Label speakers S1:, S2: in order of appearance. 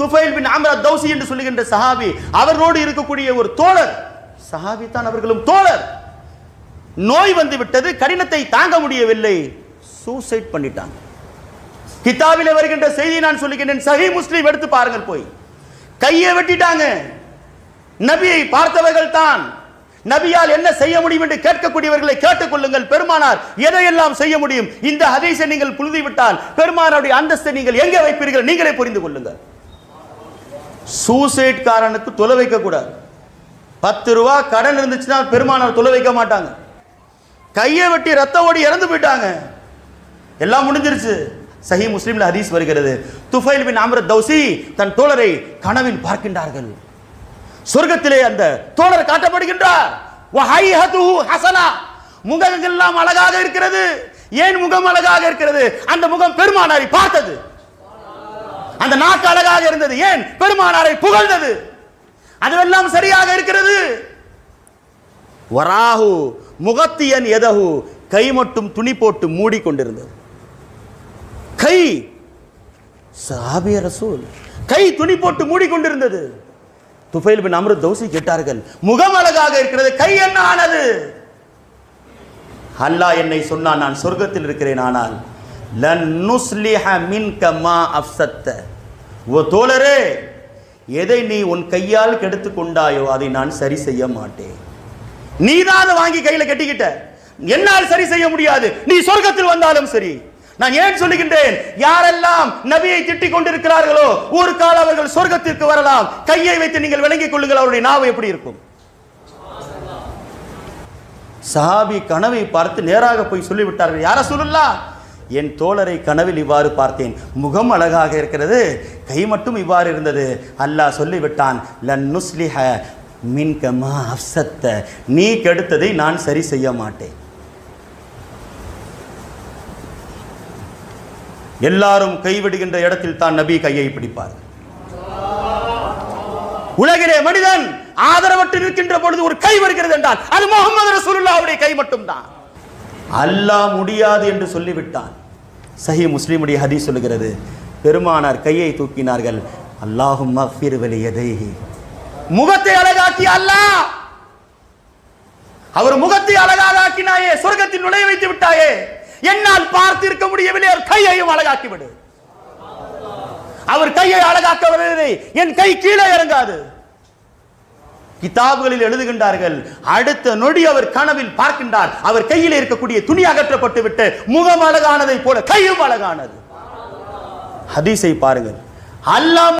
S1: துஃபைல் பின் அம்ரா தௌசி என்று சொல்லுகின்ற சஹாபி அவரோடு இருக்கக்கூடிய ஒரு தோழர். சஹாபி தான் அவர்களும் தோழர். நோய் வந்து விட்டது கடினத்தை தாங்க முடியவில்லை. சூசைட் பண்ணிட்டாங்க. கிதாபிலே வருகின்ற செய்தி நான் சொல்லுகின்றேன். சஹி முஸ்லீம் எடுத்து பாருங்கள் போய். கையை வெட்டிட்டாங்க. நபியை பார்த்தவர்கள் தான். நபியால் என்ன செய்ய முடியும் என்று கேட்கக்கூடியவர்களை கேட்டுக்கொள்ளுங்கள் பெருமானார் எதையெல்லாம் செய்ய முடியும்? இந்த ஹதீஸை நீங்கள் புழுதி விட்டால் பெருமானாருடைய அந்தஸ்தை நீங்கள் எங்கே வைப்பீர்கள்? நீங்களே புரிந்து கொள்ளுங்கள். சூசைட் காரனுக்கு தொலை வைக்க கூடாது. பத்து ரூபா கடன் இருந்துச்சுன்னா பெருமானார் தொலை வைக்க மாட்டாங்க. கையை வெட்டி ரத்த ஓடி இறந்து போயிட்டாங்க. எல்லாம் முடிஞ்சிருச்சு. சஹி முஸ்லீம்ல ஹதீஸ் வருகிறது. துஃபைல் பின் அம்ரத் தௌசி தன் தோழரை கனவில் பார்க்கின்றார்கள். சொர்க்கத்திலே அந்த தோழர் காட்டப்படுகின்றார். வஹைஹதுஹு ஹஸனா எல்லாம் அழகாக இருக்கிறது. ஏன் முகம் அழகாக இருக்கிறது? அந்த முகம் பெருமானாரை பார்த்தது. அந்த நாக்கு அழகாக இருந்தது. ஏன்? பெருமானாரை புகழ்ந்தது. அதுவெல்லாம் சரியாக இருக்கிறது. வராஹு முகத்தியன் எதஹு? கை மட்டும் துணி போட்டு மூடி கொண்டிருந்தது கை சாபிய ரசூல் கை துணி போட்டு மூடிக்கொண்டிருந்தது. துஃபைல் பின் அம்ரு தௌசி கேட்டார்கள் முகம் அழகாக இருக்கிறது கை என்ன ஆனது? அல்லாஹ் என்னை சொன்னான் நான் சொர்க்கத்தில் இருக்கிறேன் ஆனால் லன் நுஸ்லிஹ மின் கமா அப்சத்தை ஓ தோழரே எதை நீ உன் கையால் கெடுத்து கொண்டாயோ அதை நான் சரி செய்ய மாட்டேன். நீ தான் அதை வாங்கி கையில் கட்டிக்கிட்ட. என்னால் சரி செய்ய முடியாது. நீ சொர்க்கத்தில் வந்தாலும் சரி. நான் ஏன் சொல்லுகின்றேன்? யாரெல்லாம் நபியை திட்டிக் கொண்டிருக்கிறார்களோ ஒரு கால அவர்கள் சொர்க்கத்திற்கு வரலாம். கையை வைத்து நீங்கள் விளங்கிக் கொள்ளுங்கள் அவருடைய நாவு எப்படி இருக்கும்? சஹாபி கனவை பார்த்து நேராக போய் சொல்லிவிட்டார்கள். யார சொல்லலாம் என் தோழரை கனவில் இவ்வாறு பார்த்தேன். முகம் அழகாக இருக்கிறது கை மட்டும் இவ்வாறு இருந்தது. அல்லாஹ் சொல்லிவிட்டான் லன் நுஸ்லிஹ மின் நீ கெடுத்ததை நான் சரி செய்ய மாட்டேன். எல்லாரும் கைவிடுகின்ற இடத்தில் தான் நபி கையை பிடிப்பார் உலகிலே மனிதன் ஆதரவற்று நிற்கின்ற பொழுது ஒரு கை வருகிறது என்றால் அது முகமது ரசூலுல்லாவுடைய கை மட்டும்தான். அல்லாஹ் முடியாது என்று சொல்லிவிட்டான். சஹி முஸ்லீமுடைய ஹதீஸ் சொல்லுகிறது. பெருமானார் கையை தூக்கினார்கள். அல்லாஹும் மஃபீர் வலியதை முகத்தை அழகாக்கி அல்லாஹ்! அவர் முகத்தை அழகாக ஆக்கினாயே சொர்க்கத்தில் நுழைய வைத்து விட்டாயே. என்னால் பார்த்திருக்க முடியவில்லை அவர் கையையும் அழகாக்கி விடு அவர் கையை அழகாக்க வருகிறது என் கை கீழே இறங்காது. கிதாபுகளில் எழுதுகின்றார்கள். அடுத்த நொடி அவர் கனவில் பார்க்கின்றார். அவர் கையில் இருக்கக்கூடிய துணி அகற்றப்பட்டு விட்டு முகம் அழகானதை போல கையும் அழகானது. ஹதீஸை பாருங்கள். அல்லாம